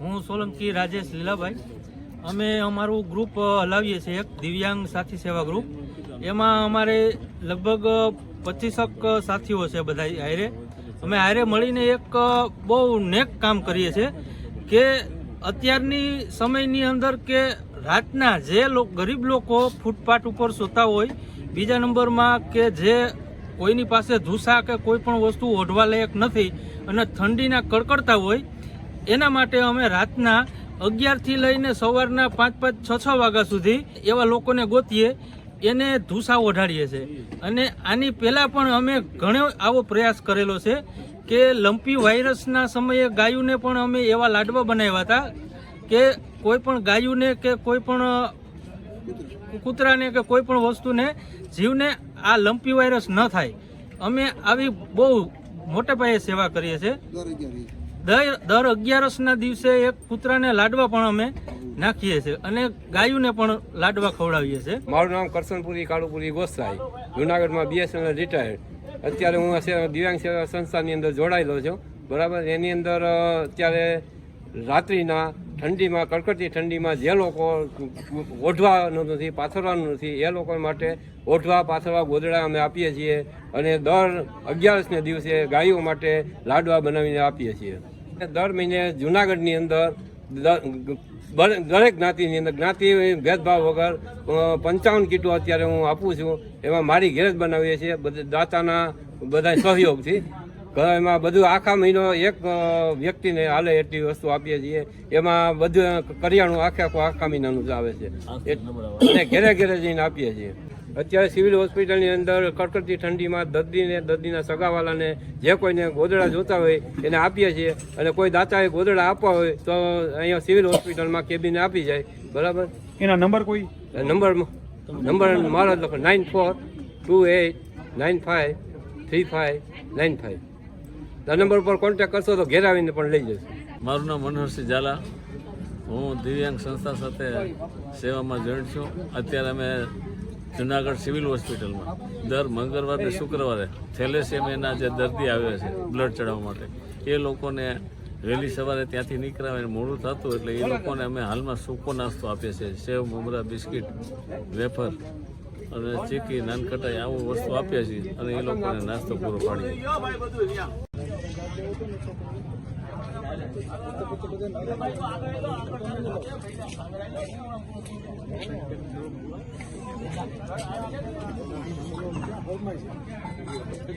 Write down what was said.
હું સોલંકી રાજેશ લીલાભાઈ. અમે અમારું ગ્રુપ હલાવીએ છીએ એક, દિવ્યાંગ સાથી સેવા ગ્રુપ એમાં અમારે લગભગ પચીસક સાથીઓ છે બધા હારે અમે હારે મળીને એક બહુ નેક કામ કરીએ છીએ કે અત્યારની સમયની અંદર કે રાતના જે ગરીબ લોકો ફૂટપાથ ઉપર સૂતા હોય, બીજા નંબરમાં કે જે કોઈની પાસે ધૂસા કે કોઈ પણ વસ્તુ ઓઢવા લાયક નથી અને ઠંડીના કડકડતા હોય એના માટે અમે રાતના અગિયારથી લઈને સવારના પાંચ પાંચ, છ છ વાગ્યા સુધી એવા લોકોને ગોતીએ, એને ધૂસા ઓઢાડીએ છીએ અને આની પહેલાં પણ અમે ઘણો આવો પ્રયાસ કરેલો છે કે લંપી વાયરસના સમયે ગાયુને પણ અમે એવા લાડવા બનાવ્યા હતા કે કોઈ પણ ગાયુને કે કોઈ પણ કૂતરાને કે કોઈ પણ વસ્તુને જીવને આ લંપી વાયરસ ન થાય. અમે આવી બહુ મોટા પાયે સેવા કરીએ છીએ. દર દર અગિયારસના દિવસે એક કૂતરાને લાડવા પણ અમે નાખીએ છીએ અને ગાયોને પણ લાડવા ખવડાવીએ છીએ. મારું નામ કરસનપુરી કાળુપુરી ગોસાઈ. જુનાગઢમાં બીએસએનએલ રિટાયર્ડ અત્યારે હું દિવ્યાંગ સેવા સંસ્થાની અંદર જોડાયેલો છું. બરાબર? એની અંદર અત્યારે રાત્રિના ઠંડીમાં, કડકડતી ઠંડીમાં જે લોકો ઓઢવાનું નથી, પાથરવાનું નથી, એ લોકો માટે ઓઢવા, પાથરવા, ગોદડા અમે આપીએ છીએ અને દર અગિયારસને દિવસે ગાયો માટે લાડવા બનાવીને આપીએ છીએ. દર મહિને જુનાગઢની અંદર દરેક જ્ઞાતિની અંદર જ્ઞાતિ ભેદભાવ વગર પંચાવન કીટો અત્યારે હું આપું છું એમાં મારી ઘેર જ બનાવીએ છીએ બધા દાતાના બધા સહયોગથી. એમાં બધું આખા મહિનો એક વ્યક્તિને હાલે એટલી વસ્તુ આપીએ છીએ. એમાં બધું કરિયાણું આખે આખું આખા મહિનાનું જ આવે છે. અને ઘેરે ઘેરે જઈને આપીએ છીએ. અત્યારે સિવિલ હોસ્પિટલની અંદર કડકડતી ઠંડીમાં દર્દીને દર્દીના સગાવાલાને જે કોઈને ગોદડા જોતા હોય એને આપીએ છીએ અને કોઈ દાતાએ ગોદડા આપવા હોય તો અહીંયા સિવિલ હોસ્પિટલમાં કેબીને આપી જાય. બરાબર? એના નંબર કોઈ? નંબર નંબર મારો લખો nine four two eight nine five three five nine five. આ નંબર પર કોન્ટેક કરશો તો ઘેર આવીને પણ લઈ જશો. મારું નામ મનોહરસિંહ ઝાલા. હું દિવ્યાંગ સંસ્થા સાથે સેવામાં જોઈન્ટ છું. અત્યારે અમે જુનાગઢ સિવિલ હોસ્પિટલમાં દર મંગળવારે, શુક્રવારે થેલેસેમિયાના જે દર્દી આવે છે બ્લડ ચડાવવા માટે, એ લોકોને વહેલી સવારે ત્યાંથી નીકળાવે મોડું થતું એટલે એ લોકોને અમે હાલમાં સૂકો નાસ્તો આપીએ છીએ સેવ, મમરા, બિસ્કિટ, વેફર અને ચીકી નાનકટાઈ આવું વસ્તુ આપીએ છીએ અને એ લોકોને નાસ્તો પૂરો પાડીએ છીએ. Thank you.